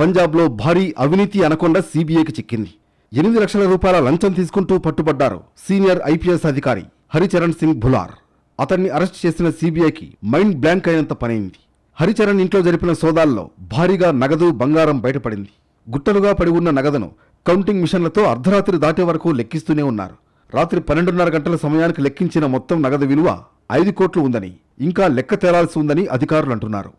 పంజాబ్లో భారీ అవినీతి అనకొండ సీబీఐకి చిక్కింది. ఎనిమిది లక్షల రూపాయల లంచం తీసుకుంటూ పట్టుబడ్డారు సీనియర్ ఐపీఎస్ అధికారి హరిచరణ్ సింగ్ భులార్. అతన్ని అరెస్ట్ చేసిన సీబీఐకి మైండ్ బ్లాంక్ అయినంత పనైంది. హరిచరణ్ ఇంట్లో జరిపిన సోదాల్లో భారీగా నగదు బంగారం బయటపడింది. గుట్టలుగా పడి ఉన్న నగదును కౌంటింగ్ మిషన్లతో అర్ధరాత్రి దాటే వరకు లెక్కిస్తూనే ఉన్నారు. రాత్రి పన్నెండున్నర గంటల సమయానికి లెక్కించిన మొత్తం నగదు విలువ ఐదు కోట్లు ఉందని ఇంకా లెక్క తేలాల్సి ఉందని అధికారులు అంటున్నారు.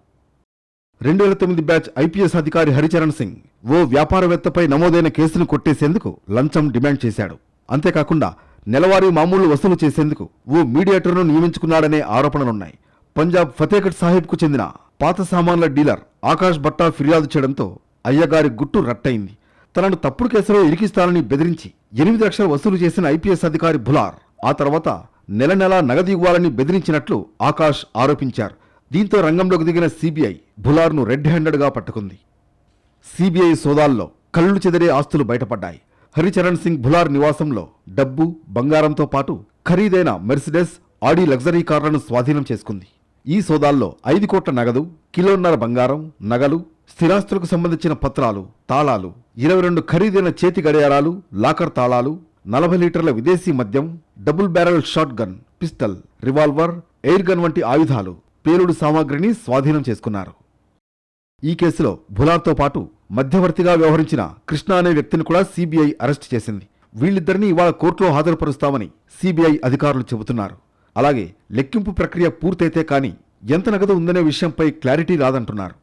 రెండు వేల తొమ్మిది బ్యాచ్ ఐపీఎస్ అధికారి హరిచరణ్ సింగ్ ఓ వ్యాపారవేత్తపై నమోదైన కేసును కొట్టేసేందుకు లంచం డిమాండ్ చేశాడు. అంతేకాకుండా నెలవారీ మామూలు వసూలు చేసేందుకు ఓ మీడియేటర్ను నియమించుకున్నాడనే ఆరోపణలున్నాయి. పంజాబ్ ఫతేగఢ్ సాహిబ్కు చెందిన పాత సామాన్ల డీలర్ ఆకాష్ భట్టా ఫిర్యాదు చేయడంతో అయ్యగారి గుట్టు రట్టయింది. తనను తప్పుడు కేసులో ఇరికిస్తానని బెదిరించి ఎనిమిది లక్షలు వసూలు చేసిన ఐపీఎస్ అధికారి భులార్ ఆ తర్వాత నెల నెలా నగదు ఇవ్వాలని బెదిరించినట్లు ఆకాష్ ఆరోపించారు. దీంతో రంగంలోకి దిగిన సీబీఐ బులార్ను రెడ్ హ్యాండెడ్గా పట్టుకుంది. సిబిఐ సోదాల్లో కళ్ళు చెదిరే ఆస్తులు బయటపడ్డాయి. హరిచరణ్ సింగ్ భులార్ నివాసంలో డబ్బు బంగారంతో పాటు ఖరీదైన మెర్సిడెస్ ఆడి లగ్జరీ కార్లను స్వాధీనం చేసుకుంది. ఈ సోదాల్లో ఐదు కోట్ల నగదు కిలోన్నర బంగారం నగలు స్థిరాస్తులకు సంబంధించిన పత్రాలు తాళాలు ఇరవై రెండు ఖరీదైన చేతి గడియారాలు లాకర్ తాళాలు నలభై లీటర్ల విదేశీ మద్యం double barrel shot gun pistol revolver air gun వంటి ఆయుధాలు పేలుడు సామాగ్రిని స్వాధీనం చేసుకున్నారు. ఈ కేసులో భులార్తో పాటు మధ్యవర్తిగా వ్యవహరించిన కృష్ణ అనే వ్యక్తిని కూడా సీబీఐ అరెస్ట్ చేసింది. వీళ్ళిద్దరినీ ఇవాళ కోర్టులో హాజరుపరుస్తామని సీబీఐ అధికారులు చెబుతున్నారు. అలాగే లెక్కింపు ప్రక్రియ పూర్తయితే కానీ ఎంత నగదు ఉందనే విషయంపై క్లారిటీ రాదంటున్నారు.